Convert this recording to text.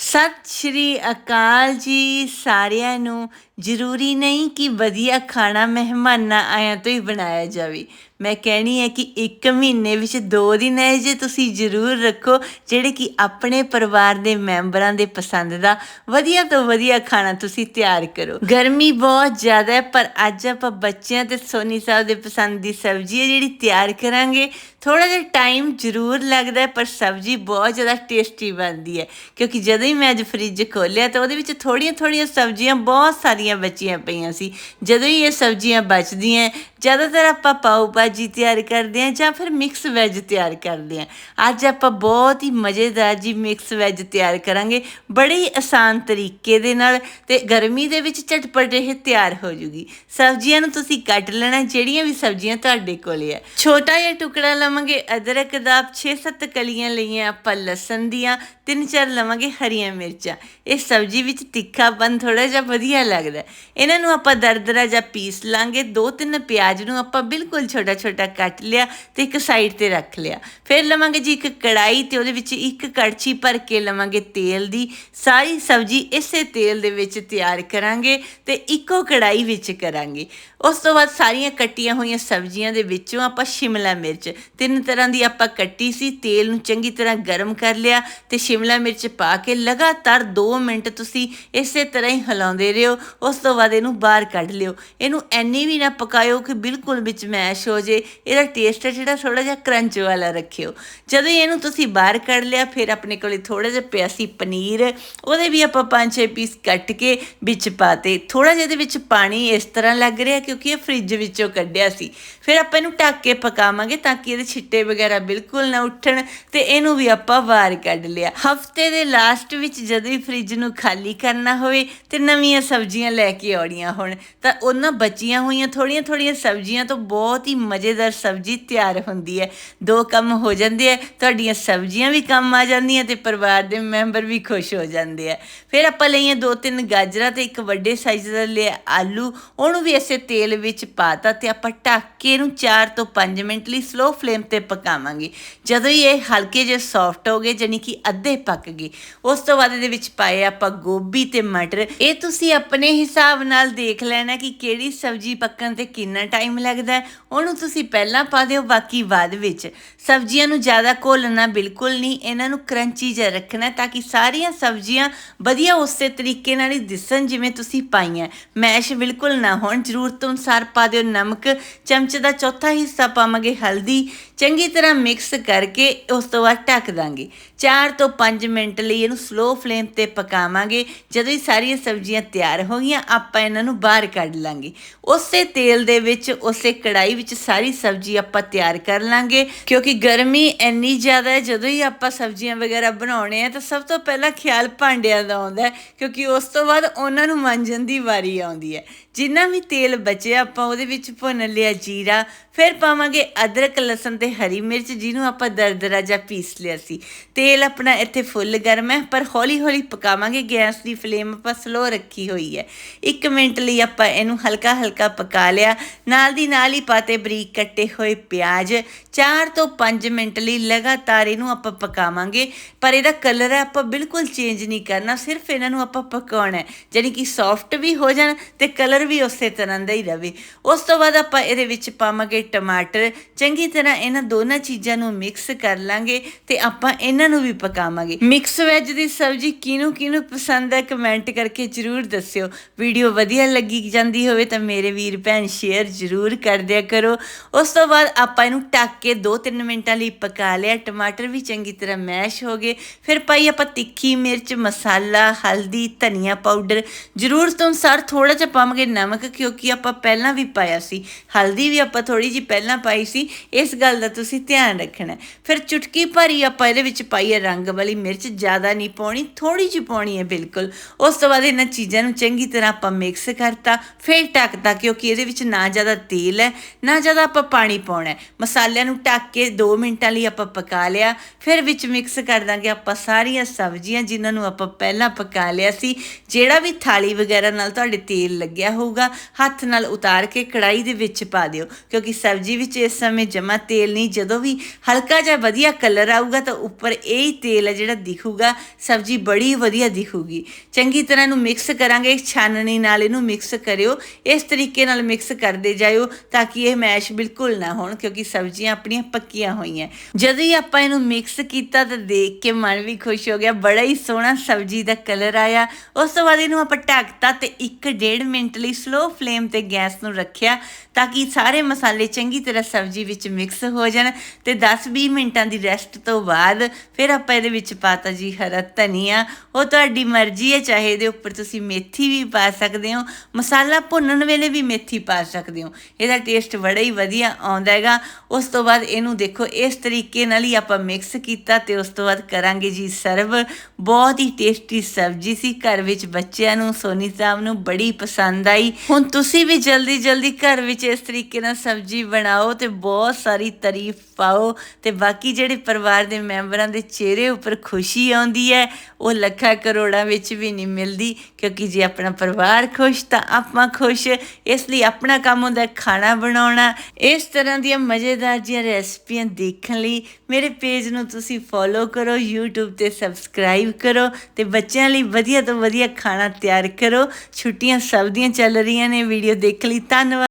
ਸਤਿ ਸ਼੍ਰੀ ਅਕਾਲ ਜੀ ਸਾਰਿਆਂ ਨੂੰ। ਜ਼ਰੂਰੀ ਨਹੀਂ ਕਿ ਵਧੀਆ ਖਾਣਾ, ਮਹਿਮਾਨਾਂ ਆਇਆਂ ਤੋਂ ਹੀ ਬਣਾਇਆ ਜਾਵੇ। ਮੈਂ ਕਹਿਣੀ ਹੈ ਕਿ ਇੱਕ ਮਹੀਨੇ ਵਿੱਚ ਦੋ ਦਿਨ ਇਹ ਜੇ ਤੁਸੀਂ ਜ਼ਰੂਰ ਰੱਖੋ, ਜਿਹੜੇ ਕਿ ਆਪਣੇ ਪਰਿਵਾਰ ਦੇ ਮੈਂਬਰਾਂ ਦੇ ਪਸੰਦ ਦਾ ਵਧੀਆ ਤੋਂ ਵਧੀਆ ਖਾਣਾ ਤੁਸੀਂ ਤਿਆਰ ਕਰੋ। ਗਰਮੀ ਬਹੁਤ ਜ਼ਿਆਦਾ ਹੈ, ਪਰ ਅੱਜ ਆਪਾਂ ਬੱਚਿਆਂ ਤੇ ਸੋਨੀ ਸਾਹਿਬ ਦੇ ਪਸੰਦ ਦੀ ਸਬਜ਼ੀ ਹੈ ਜਿਹੜੀ ਤਿਆਰ ਕਰਾਂਗੇ। ਥੋੜਾ ਜਿਹਾ ਟਾਈਮ ਜ਼ਰੂਰ ਲੱਗਦਾ ਹੈ, ਪਰ ਸਬਜ਼ੀ ਬਹੁਤ ਜ਼ਿਆਦਾ ਟੇਸਟੀ ਬਣਦੀ ਹੈ। ਕਿਉਂਕਿ ਜਦੋਂ ਹੀ ਮੈਂ ਅੱਜ ਫ੍ਰਿਜ ਖੋਲ੍ਹਿਆ ਤਾਂ ਉਹਦੇ ਵਿੱਚ ਥੋੜੀਆਂ ਥੋੜੀਆਂ ਸਬਜ਼ੀਆਂ, ਬਹੁਤ ਸਾਰੀਆਂ ਬਚੀਆਂ ਪਈਆਂ ਸੀ। ਜਦੋਂ ਹੀ ਇਹ ਸਬਜ਼ੀਆਂ ਬਚਦੀਆਂ ਜ਼ਿਆਦਾਤਰ ਆਪਾਂ ਪਾਉ ਭਾਜੀ ਤਿਆਰ ਕਰਦੇ ਹਾਂ ਜਾਂ ਫਿਰ ਮਿਕਸ ਵੈਜ ਤਿਆਰ ਕਰਦੇ ਹਾਂ। ਅੱਜ ਆਪਾਂ ਬਹੁਤ ਹੀ ਮਜ਼ੇਦਾਰ ਜੀ ਮਿਕਸ ਵੈਜ ਤਿਆਰ ਕਰਾਂਗੇ। ਬੜੇ ਹੀ ਆਸਾਨ ਤਰੀਕੇ ਦੇ ਨਾਲ ਤੇ ਗਰਮੀ ਦੇ ਵਿੱਚ ਝਟਪਟ ਇਹ ਤਿਆਰ ਹੋ ਜੂਗੀ। ਸਬਜ਼ੀਆਂ ਨੂੰ ਤੁਸੀਂ ਕੱਟ ਲੈਣਾ, ਜਿਹੜੀਆਂ ਵੀ ਸਬਜ਼ੀਆਂ ਤੁਹਾਡੇ ਕੋਲੇ ਆ। ਛੋਟਾ ਜਿਹਾ ਟੁਕੜਾ ਲਵਾਂਗੇ, ਅਦਰਕ ਦਾ 6-7 ਕਲੀਆਂ ਲਈਆਂ ਆਪਾਂ ਲਸਣ ਦੀਆਂ, ਤਿੰਨ ਚਾਰ ਲਵਾਂਗੇ ਹਰੀਆਂ ਮਿਰਚਾਂ। ਇਹ ਸਬਜ਼ੀ ਵਿੱਚ ਤਿੱਖਾਪਨ ਥੋੜਾ ਜਿਹਾ ਵਧੀਆ ਲੱਗਦਾ। ਇਹਨਾਂ ਨੂੰ ਆਪਾਂ ਦਰਦਰਾ ਜਾਂ ਪੀਸ ਲਾਂਗੇ। ਦੋ ਤਿੰਨ ਪਿਆਜ਼ ਨੂੰ ਆਪਾਂ ਬਿਲਕੁਲ ਛੋਟਾ ਛੋਟਾ ਕੱਟ ਲਿਆ ਤੇ ਇੱਕ ਸਾਈਡ ਤੇ ਰੱਖ ਲਿਆ। ਫਿਰ ਲਵਾਂਗੇ ਜੀ ਇੱਕ ਕੜਾਈ ਤੇ ਉਹਦੇ ਵਿੱਚ ਇੱਕ ਕੜਛੀ ਭਰ ਕੇ ਲਵਾਂਗੇ ਤੇਲ ਦੀ। ਸਾਰੀ ਸਬਜ਼ੀ ਇਸੇ ਤੇਲ ਦੇ ਵਿੱਚ ਤਿਆਰ ਕਰਾਂਗੇ ਤੇ ਇੱਕੋ ਕੜਾਈ ਵਿੱਚ ਕਰਾਂਗੇ। ਉਸ ਤੋਂ ਬਾਅਦ ਸਾਰੀਆਂ ਕੱਟੀਆਂ ਹੋਈਆਂ ਸਬਜ਼ੀਆਂ ਦੇ ਵਿੱਚੋਂ ਆਪਾਂ ਸ਼ਿਮਲਾ ਮਿਰਚ, ਤਿੰਨ ਤਰ੍ਹਾਂ ਦੀ ਆਪਾਂ ਕੱਟੀ ਸੀ, ਤੇਲ ਨੂੰ ਚੰਗੀ ਤਰ੍ਹਾਂ ਗਰਮ ਕਰ ਲਿਆ ਤੇ ਸ਼ਿਮਲਾ ਮਿਰਚ ਪਾ ਕੇ ਲਗਾਤਾਰ 2 ਮਿੰਟ ਤੁਸੀਂ ਇਸੇ ਤਰ੍ਹਾਂ ਹੀ ਹਿਲਾਉਂਦੇ ਰਹੋ, ਉਸ ਤੋਂ ਬਾਅਦ ਇਹਨੂੰ ਬਾਹਰ ਕੱਢ ਲਿਓ। ਇਹਨੂੰ ਐਨੀ ਵੀ ਨਾ ਪਕਾਇਓ ਕਿ ਬਿਲਕੁਲ ਵਿੱਚ ਮੈਸ਼ ਹੋ ਜੇ, ਇਹਦਾ ਟੇਸਟ ਹੈ ਜਿਹੜਾ ਥੋੜਾ ਜਿਹਾ ਕਰੰਚ ਵਾਲਾ ਰੱਖਿਓ। ਜਦੋਂ ਇਹਨੂੰ ਤੁਸੀਂ ਬਾਹਰ ਕੱਢ ਲਿਆ, ਫਿਰ ਆਪਣੇ ਕੋਲੇ ਥੋੜਾ ਜਿਹਾ ਪਿਆ ਸੀ ਪਨੀਰ, ਉਹਦੇ ਵੀ ਆਪਾਂ 5-6 ਪੀਸ ਕੱਟ ਕੇ ਵਿੱਚ ਪਾਤੇ। ਥੋੜਾ ਜਿਹਾ ਇਹਦੇ ਵਿੱਚ ਪਾਣੀ ਇਸ ਤਰ੍ਹਾਂ ਲੱਗ ਰਿਹਾ ਕਿਉਂਕਿ ਇਹ ਫ੍ਰਿਜ ਵਿੱਚੋਂ ਕੱਢਿਆ ਸੀ। ਫਿਰ ਆਪਾਂ ਇਹਨੂੰ ਢੱਕ ਕੇ ਪਕਾਵਾਂਗੇ ਤਾਂ ਕਿ ਇਹਦੇ ਛਿੱਟੇ ਵਗੈਰਾ ਬਿਲਕੁਲ ਨਾ ਉੱਠਣ ਤੇ ਇਹਨੂੰ ਵੀ ਆਪਾਂ ਬਾਹਰ ਕੱਢ ਲਿਆ। ਹਫ਼ਤੇ ਦੇ ਲਾਸਟ ਵਿੱਚ ਜਦੋਂ ਹੀ ਫ੍ਰਿਜ ਨੂੰ ਖਾਲੀ ਕਰਨਾ ਹੋਵੇ ਤੇ ਨਵੀਆਂ ਸਬਜ਼ੀਆਂ ਲੈ ਕੇ ਆਉਣੀਆਂ ਹੋਣ, ਤਾਂ ਉਹਨਾਂ ਬਚੀਆਂ ਹੋਈਆਂ ਥੋੜੀਆਂ ਥੋੜੀਆਂ ਸਬਜ਼ੀਆਂ ਤੋਂ ਬਹੁਤ ਹੀ ਮਜ਼ੇਦਾਰ ਸਬਜ਼ੀ ਤਿਆਰ ਹੁੰਦੀ ਹੈ। ਦੋ ਕੰਮ ਹੋ ਜਾਂਦੇ ਆ, ਤੁਹਾਡੀਆਂ ਸਬਜ਼ੀਆਂ ਵੀ ਕੰਮ ਆ ਜਾਂਦੀਆਂ ਤੇ ਪਰਿਵਾਰ ਦੇ ਮੈਂਬਰ ਵੀ ਖੁਸ਼ ਹੋ ਜਾਂਦੇ ਆ। ਫਿਰ ਆਪਾਂ ਲਈਆਂ ਦੋ ਤਿੰਨ ਗਾਜਰਾਂ ਤੇ ਇੱਕ ਵੱਡੇ ਸਾਈਜ਼ ਦਾ ਲਿਆ ਆਲੂ, ਉਹਨੂੰ ਵੀ ਇਸੇ ਤੇਲ ਵਿੱਚ ਪਾਤਾ ਤੇ ਆਪਾਂ ਢੱਕ ਨੂੰ ਇਹਨੂੰ 4 ਤੋਂ 5 ਮਿੰਟ ਲਈ ਸਲੋ ਫਲੇਮ ਤੇ ਪਕਾਵਾਂਗੇ। ਜਦੋਂ ਇਹ ਹਲਕੇ ਜਿਹੇ ਸੌਫਟ ਹੋ ਗਏ ਜਾਨੀ ਕਿ ਅੱਧੇ ਪੱਕ ਗਏ, ਉਸ ਤੋਂ ਬਾਅਦ ਇਹਦੇ ਵਿੱਚ ਪਾਏ ਆਪਾਂ ਗੋਭੀ ਤੇ ਮਟਰ। ਇਹ ਤੁਸੀਂ ਆਪਣੇ ਹਿਸਾਬ ਨਾਲ ਦੇਖ ਲੈਣਾ ਕਿ ਕਿਹੜੀ ਸਬਜ਼ੀ ਪੱਕਣ ਤੇ ਕਿੰਨਾ ਟਾਈਮ ਲੱਗਦਾ ਉਹਨੂੰ ਤੁਸੀਂ ਪਹਿਲਾਂ ਪਾ ਦਿਓ, ਬਾਕੀ ਬਾਅਦ ਵਿੱਚ। ਸਬਜ਼ੀਆਂ ਨੂੰ ਜ਼ਿਆਦਾ ਘੋਲਣਾ ਬਿਲਕੁਲ ਨਹੀਂ, ਇਹਨਾਂ ਨੂੰ ਕਰੰਚੀ ਜਿਹਾ ਰੱਖਣਾ ਤਾਂ ਕਿ ਸਾਰੀਆਂ ਸਬਜ਼ੀਆਂ ਵਧੀਆ ਉਸੇ ਤਰੀਕੇ ਨਾਲ ਹੀ ਦਿਸਣ ਜਿਵੇਂ ਤੁਸੀਂ ਪਾਈਆਂ। ਮੈਸ਼ ਬਿਲਕੁਲ ਨਾ ਹੋਣ, ਜ਼ਰੂਰਤ ਅਨੁਸਾਰ ਪਾ ਦਿਓ ਨਮਕ। ਚਮਚ ਦਾ ਚੌਥਾ ਹਿੱਸਾ ਪਾਵਾਂਗੇ ਹਲਦੀ। ਚੰਗੀ ਤਰ੍ਹਾਂ ਮਿਕਸ ਕਰਕੇ ਉਸ ਤੋਂ ਬਾਅਦ ਢੱਕ ਦਾਂਗੇ। 4 ਤੋਂ 5 ਮਿੰਟ ਲਈ ਇਹਨੂੰ ਸਲੋ ਫਲੇਮ ਤੇ ਪਕਾਵਾਂਗੇ। ਜਦੋਂ ਹੀ ਸਾਰੀਆਂ ਸਬਜ਼ੀਆਂ ਤਿਆਰ ਹੋ ਗਈਆਂ, ਆਪਾਂ ਇਹਨਾਂ ਨੂੰ ਬਾਹਰ ਕੱਢ ਲਾਂਗੇ। ਉਸੇ ਤੇਲ ਦੇ ਵਿੱਚ, ਉਸੇ ਕੜਾਈ ਵਿੱਚ ਸਾਰੀ ਸਬਜ਼ੀ ਆਪਾਂ ਤਿਆਰ ਕਰ ਲਾਂਗੇ। ਕਿਉਂਕਿ ਗਰਮੀ ਇੰਨੀ ਜ਼ਿਆਦਾ ਹੈ, ਜਦੋਂ ਹੀ ਆਪਾਂ ਸਬਜ਼ੀਆਂ ਵਗੈਰਾ ਬਣਾਉਣੇ ਆ ਤਾਂ ਸਭ ਤੋਂ ਪਹਿਲਾਂ ਖਿਆਲ ਭਾਂਡਿਆਂ ਦਾ ਆਉਂਦਾ ਕਿਉਂਕਿ ਉਸ ਤੋਂ ਬਾਅਦ ਉਹਨਾਂ ਨੂੰ ਮਾਂਜਣ ਦੀ ਵਾਰੀ ਆਉਂਦੀ ਹੈ। ਜਿੰਨਾ ਵੀ ਤੇਲ ਬਚਿਆ, ਆਪਾਂ ਉਹਦੇ ਵਿੱਚ ਭੁੰਨ ਲਿਆ ਜੀਰਾ, ਫਿਰ ਪਾਵਾਂਗੇ ਅਦਰਕ, ਲਸਣ ਤੇ ਹਰੀ ਮਿਰਚ, ਜਿਹਨੂੰ ਆਪਾਂ ਦਰਦਰਾ ਜਾਂ ਪੀਸ ਲਿਆ ਸੀ। ਤੇਲ ਆਪਣਾ ਇੱਥੇ ਫੁੱਲ ਗਰਮ ਹੈ, ਪਰ ਹੌਲੀ ਹੌਲੀ ਪਕਾਵਾਂਗੇ, ਗੈਸ ਦੀ ਫਲੇਮ ਆਪਾਂ ਸਲੋ ਰੱਖੀ ਹੋਈ ਹੈ। 1 ਮਿੰਟ ਲਈ ਆਪਾਂ ਇਹਨੂੰ ਹਲਕਾ ਹਲਕਾ ਪਕਾ ਲਿਆ। ਨਾਲ ਦੀ ਨਾਲ ਹੀ ਪਾਤੇ ਬਰੀਕ ਕੱਟੇ ਹੋਏ ਪਿਆਜ਼। 4 ਤੋਂ 5 ਮਿੰਟ ਲਈ ਲਗਾਤਾਰ ਇਹਨੂੰ ਆਪਾਂ ਪਕਾਵਾਂਗੇ। ਪਰ ਇਹਦਾ ਕਲਰ ਹੈ, ਆਪਾਂ ਬਿਲਕੁਲ ਚੇਂਜ ਨਹੀਂ ਕਰਨਾ, ਸਿਰਫ ਇਹਨਾਂ ਨੂੰ ਆਪਾਂ ਪਕਾਉਣਾ ਹੈ। ਜਾਨੀ ਕਿ ਸੌਫਟ ਵੀ ਹੋ ਜਾਣ ਤੇ ਕਲਰ ਵੀ ਉਸੇ ਤਰ੍ਹਾਂ ਦਾ ਹੀ ਰਵੇ। ਉਸ ਤੋਂ ਬਾਅਦ ਆਪਾਂ ਇਹਦੇ ਵਿੱਚ ਪਾਵਾਂਗੇ ਟਮਾਟਰ। ਚੰਗੀ ਤਰ੍ਹਾਂ ਇਹਨਾਂ ਦੋਨਾਂ ਚੀਜ਼ਾਂ ਨੂੰ ਮਿਕਸ ਕਰ ਲਾਂਗੇ ਤੇ ਆਪਾਂ ਇਹਨਾਂ ਨੂੰ ਵੀ ਪਕਾਵਾਂਗੇ। ਮਿਕਸ ਵੈਜ ਦੀ ਸਬਜ਼ੀ ਕਿਹਨੂੰ ਕਿਹਨੂੰ ਪਸੰਦ ਹੈ ਕਮੈਂਟ ਕਰਕੇ ਜਰੂਰ ਦੱਸਿਓ। ਵੀਡੀਓ ਵਧੀਆ ਲੱਗੀ ਜਾਂਦੀ ਹੋਵੇ ਤਾਂ ਮੇਰੇ ਵੀਰ ਭੈਣ ਸ਼ੇਅਰ ਜਰੂਰ ਕਰ ਦਿਆ ਕਰੋ। ਉਸ ਤੋਂ ਬਾਅਦ ਆਪਾਂ ਇਹਨੂੰ ਢੱਕ ਕੇ 2-3 ਮਿੰਟਾਂ ਲਈ ਪਕਾ ਲਿਆ। ਟਮਾਟਰ ਵੀ ਚੰਗੀ ਤਰ੍ਹਾਂ ਮੈਸ਼ ਹੋ ਗਏ। ਫਿਰ ਪਾਈ ਆਪਾਂ ਤਿੱਖੀ ਮਿਰਚ, ਮਸਾਲਾ, ਹਲਦੀ, ਧਨੀਆ ਪਾਊਡਰ। ਜ਼ਰੂਰ ਤੋਂ ਅਨੁਸਾਰ ਥੋੜਾ ਜਿਹਾ ਪਾਵਾਂਗੇ ਨਮਕ, ਕਿਉਂਕਿ ਆਪਾਂ ਪਹਿਲਾਂ ਵੀ ਪਾਇਆ ਸੀ। ਹਲਦੀ ਵੀ ਆਪਾਂ ਥੋੜੀ ਜੀ ਪਹਿਲਾਂ ਪਾਈ ਸੀ। ਇਸ ਗੱਲ ਦਾ ਤੁਸੀਂ ਧਿਆਨ ਰੱਖਣਾ। ਫਿਰ ਚੁਟਕੀ ਭਰੀ ਆਪਾਂ ਇਹਦੇ ਵਿੱਚ ਪਾਈ ਹੈ ਰੰਗ ਵਾਲੀ ਮਿਰਚ, ਜ਼ਿਆਦਾ ਨਹੀਂ ਪਾਉਣੀ ਥੋੜੀ ਜਿਹੀ ਪਾਉਣੀ ਹੈ, ਬਿਲਕੁਲ। ਉਸ ਤੋਂ ਬਾਅਦ ਇਹਨਾਂ ਚੀਜ਼ਾਂ ਨੂੰ ਚੰਗੀ ਤਰ੍ਹਾਂ ਆਪਾਂ ਮਿਕਸ ਕਰਤਾ, ਫਿਰ ਢੱਕਤਾ, ਕਿਉਂਕਿ ਇਹਦੇ ਵਿੱਚ ਨਾ ਜ਼ਿਆਦਾ ਤੇਲ ਹੈ, ਨਾ ਜ਼ਿਆਦਾ ਆਪਾਂ ਪਾਣੀ ਪਾਉਣਾ ਹੈ। ਮਸਾਲਿਆਂ ਨੂੰ ਢੱਕ ਕੇ 2 ਮਿੰਟਾਂ ਲਈ ਆਪਾਂ ਪਕਾ ਲਿਆ। ਫਿਰ ਵਿੱਚ ਮਿਕਸ ਕਰ ਦਾਂਗੇ ਆਪਾਂ ਸਾਰੀਆਂ ਸਬਜ਼ੀਆਂ, ਜਿਨ੍ਹਾਂ ਨੂੰ ਆਪਾਂ ਪਹਿਲਾਂ ਪਕਾ ਲਿਆ ਸੀ। ਜਿਹੜਾ ਵੀ ਥਾਲੀ ਵਗੈਰਾ ਨਾਲ ਤੁਹਾਡੇ ਤੇਲ ਲੱਗਿਆ ਹੋਊਗਾ, ਹੱਥ ਨਾਲ ਉਤਾਰ ਕੇ ਕੜਾਈ ਦੇ ਵਿੱਚ ਪਾ ਦਿਓ। ਕਿਉਂਕਿ ਸਬਜ਼ੀ ਵਿੱਚ ਇਸ ਸਮੇਂ ਜਮਾ ਤੇਲ ਨਹੀਂ, ਜਦੋਂ ਵੀ ਹਲਕਾ ਜਿਹਾ ਵਧੀਆ ਕਲਰ ਆਊਗਾ ਤਾਂ ਉੱਪਰ ਇਹ ਹੀ ਤੇਲ ਹੈ ਜਿਹੜਾ ਦਿਖੂਗਾ, ਸਬਜ਼ੀ ਬੜੀ ਵਧੀਆ ਦਿਖੂਗੀ। ਚੰਗੀ ਤਰ੍ਹਾਂ ਇਹਨੂੰ ਮਿਕਸ ਕਰਾਂਗੇ, ਛਾਨਣੀ ਨਾਲ ਇਹਨੂੰ ਮਿਕਸ ਕਰਿਓ, ਇਸ ਤਰੀਕੇ ਨਾਲ ਮਿਕਸ ਕਰਦੇ ਜਾਇਓ ਤਾਂ ਕਿ ਇਹ ਮੈਸ਼ ਬਿਲਕੁਲ ਨਾ ਹੋਣ, ਕਿਉਂਕਿ ਸਬਜ਼ੀਆਂ ਆਪਣੀਆਂ ਪੱਕੀਆਂ ਹੋਈਆਂ। ਜਦੋਂ ਹੀ ਆਪਾਂ ਇਹਨੂੰ ਮਿਕਸ ਕੀਤਾ ਤਾਂ ਦੇਖ ਕੇ ਮਨ ਵੀ ਖੁਸ਼ ਹੋ ਗਿਆ, ਬੜਾ ਹੀ ਸੋਹਣਾ ਸਬਜ਼ੀ ਦਾ ਕਲਰ ਆਇਆ। ਉਸ ਤੋਂ ਬਾਅਦ ਇਹਨੂੰ ਆਪਾਂ ਢੱਕਤਾ ਤੇ 1.5 ਮਿੰਟ ਲਈ ਸਲੋ ਫਲੇਮ ਤੇ ਗੈਸ ਨੂੰ ਰੱਖਿਆ ਤਾਂ ਕਿ ਸਾਰੇ ਮਸਾਲੇ ਚੰਗੀ ਤਰ੍ਹਾਂ ਸਬਜ਼ੀ ਵਿੱਚ ਮਿਕਸ ਹੋ ਜਾਣ ਤੇ 10-20 ਮਿੰਟਾਂ ਦੀ ਰੈਸਟ ਤੋਂ ਬਾਅਦ ਫਿਰ ਆਪਾਂ ਇਹਦੇ ਵਿੱਚ ਪਾਤਾ ਜੀ ਹਰਾ ਧਨੀਆ। ਉਹ ਤੁਹਾਡੀ ਮਰਜ਼ੀ ਹੈ, ਚਾਹੇ ਇਹਦੇ ਉੱਪਰ ਤੁਸੀਂ ਮੇਥੀ ਵੀ ਪਾ ਸਕਦੇ ਹੋ, ਮਸਾਲਾ ਭੁੰਨਣ ਵੇਲੇ ਵੀ ਮੇਥੀ ਪਾ ਸਕਦੇ ਹੋ। ਇਹਦਾ ਟੇਸਟ ਬੜਾ ਹੀ ਵਧੀਆ ਆਉਂਦਾ ਹੈਗਾ। ਉਸ ਤੋਂ ਬਾਅਦ ਇਹਨੂੰ ਦੇਖੋ, ਇਸ ਤਰੀਕੇ ਨਾਲ ਹੀ ਆਪਾਂ ਮਿਕਸ ਕੀਤਾ ਤੇ ਉਸ ਤੋਂ ਬਾਅਦ ਕਰਾਂਗੇ ਜੀ ਸਰਵ ਬਹੁਤ ਹੀ ਟੇਸਟੀ ਸਬਜ਼ੀ ਸੀ। ਘਰ ਵਿੱਚ ਬੱਚਿਆਂ ਨੂੰ, ਸੋਨੀ ਸਾਹਿਬ ਨੂੰ ਬੜੀ ਪਸੰਦ ਆਈ। ਹੁਣ ਤੁਸੀਂ ਵੀ ਜਲਦੀ ਜਲਦੀ ਘਰ ਵਿੱਚ ਇਸ ਤਰੀਕੇ ਨਾਲ ਸਬਜ਼ੀ ਬਣਾਓ ਤੇ ਬਹੁਤ ਸਾਰੀ ਤਾਰੀਫ ਪਾਓ ਤੇ ਬਾਕੀ ਜਿਹੜੇ ਪਰਿਵਾਰ ਦੇ ਮੈਂਬਰਾਂ ਦੇ ਚਿਹਰੇ ਉੱਪਰ ਖੁਸ਼ੀ ਆਉਂਦੀ ਹੈ, ਉਹ ਲੱਖਾਂ ਕਰੋੜਾਂ ਵਿੱਚ ਵੀ ਨਹੀਂ ਮਿਲਦੀ, ਕਿਉਂਕਿ ਜੇ ਆਪਣਾ ਪਰਿਵਾਰ ਖੁਸ਼ ਤਾਂ ਆਪਾਂ ਖੁਸ਼, ਇਸ ਲਈ ਆਪਣਾ ਕੰਮ ਹੁੰਦਾ ਖਾਣਾ ਬਣਾਉਣਾ। ਇਸ ਤਰ੍ਹਾਂ ਦੀਆਂ ਮਜ਼ੇਦਾਰ ਜੀਆਂ ਰੈਸਪੀਆਂ ਦੇਖਣ ਲਈ ਮੇਰੇ ਪੇਜ ਨੂੰ ਤੁਸੀਂ ਫੋਲੋ ਕਰੋ, YouTube ਤੇ ਸਬਸਕ੍ਰਾਈਬ ਕਰੋ ਤੇ ਬੱਚਿਆਂ ਲਈ ਵਧੀਆ ਤੋਂ ਵਧੀਆ ਖਾਣਾ ਤਿਆਰ ਕਰੋ। ਛੁੱਟੀਆਂ ਸਭ ਦੀਆਂ ਚੱਲ ਰਹੀਆਂ ਨੇ ਵੀਡੀਓ ਦੇਖ ਲਈ, ਧੰਨਵਾਦ।